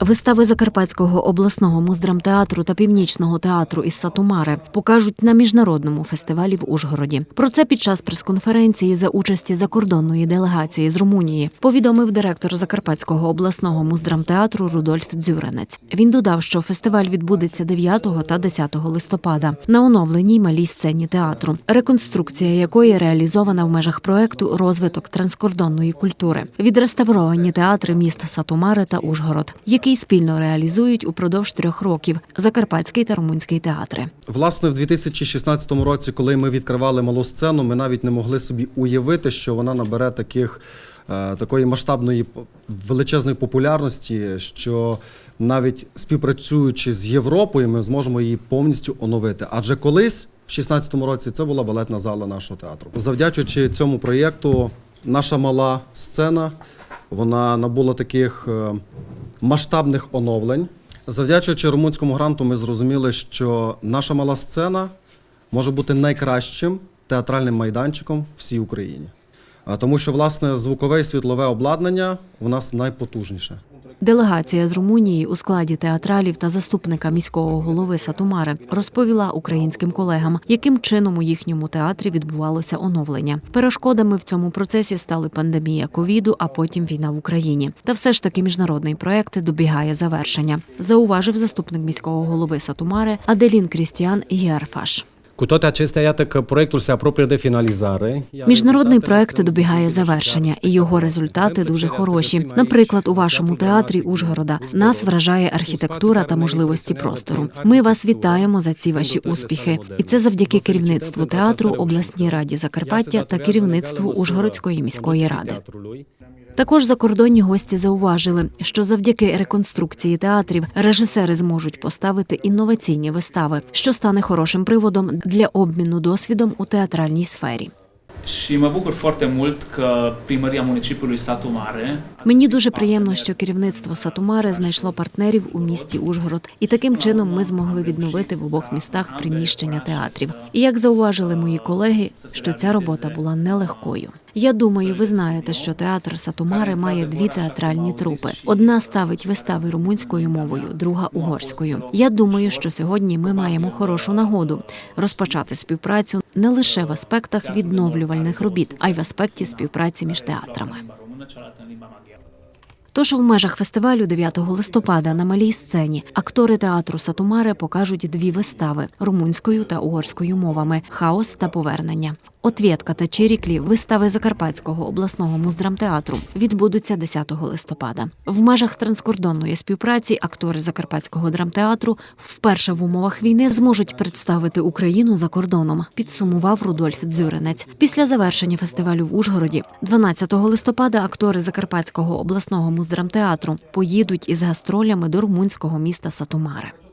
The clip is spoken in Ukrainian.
Вистави Закарпатського обласного муздрамтеатру та північного театру із Сатумари покажуть на міжнародному фестивалі в Ужгороді. Про це під час прес-конференції за участі закордонної делегації з Румунії повідомив директор Закарпатського обласного муздрамтеатру Рудольф Дзюренець. Він додав, що фестиваль відбудеться 9 та 10 листопада на оновленій малій сцені театру, реконструкція якої реалізована в межах проекту розвиток транскордонної культури, відреставровані театри міст Сатумари та Ужгород, який спільно реалізують упродовж трьох років Закарпатський та Румунський театри. Власне, в 2016 році, коли ми відкривали малу сцену, ми навіть не могли собі уявити, що вона набере таких, е, такої масштабної величезної популярності, що навіть співпрацюючи з Європою, ми зможемо її повністю оновити. Адже колись, в 2016 році, це була балетна зала нашого театру. Завдячуючи цьому проєкту, наша мала сцена вона набула таких е, масштабних оновлень. Завдячуючи румунському гранту, ми зрозуміли, що наша мала сцена може бути найкращим театральним майданчиком всій Україні. Тому що, власне, звукове і світлове обладнання у нас найпотужніше. Делегація з Румунії у складі театралів та заступника міського голови Сатумари розповіла українським колегам, яким чином у їхньому театрі відбувалося оновлення. Перешкодами в цьому процесі стали пандемія ковіду, а потім війна в Україні. Та все ж таки міжнародний проект добігає завершення, зауважив заступник міського голови Сатумари Аделін Крістіан Єрфаш. Cu toate acestea, iată că proiectul se apropie de finalizare. Міжнародний проект добігає завершення, і його результати дуже хороші. Наприклад, у вашому театрі Ужгорода нас вражає архітектура та можливості простору. Ми вас вітаємо за ці ваші успіхи, і це завдяки керівництву театру, обласній раді Закарпаття та керівництву Ужгородської міської ради. Також закордонні гості зауважили, що завдяки реконструкції театрів режисери зможуть поставити інноваційні вистави, що стане хорошим приводом для обміну досвідом у театральній сфері. Мені дуже приємно, що керівництво Сатумари знайшло партнерів у місті Ужгород, і таким чином ми змогли відновити в обох містах приміщення театрів. І як зауважили мої колеги, що ця робота була нелегкою. Я думаю, ви знаєте, що театр Сатумари має дві театральні трупи. Одна ставить вистави румунською мовою, друга угорською. Я думаю, що сьогодні ми маємо хорошу нагоду розпочати співпрацю не лише в аспектах відновлювальних робіт, а й в аспекті співпраці між театрами. Тож в межах фестивалю 9 листопада на малій сцені актори театру Сатумари покажуть дві вистави румунською та угорською мовами Хаос та повернення. Отвєтка та Чиріклі вистави Закарпатського обласного муздрамтеатру відбудуться 10 листопада. В межах транскордонної співпраці актори Закарпатського драмтеатру вперше в умовах війни зможуть представити Україну за кордоном. Підсумував Рудольф Дзюринець. Після завершення фестивалю в Ужгороді 12 листопада актори Закарпатського обласного муздрамтеатру поїдуть із гастролями до румунського міста Сатумари.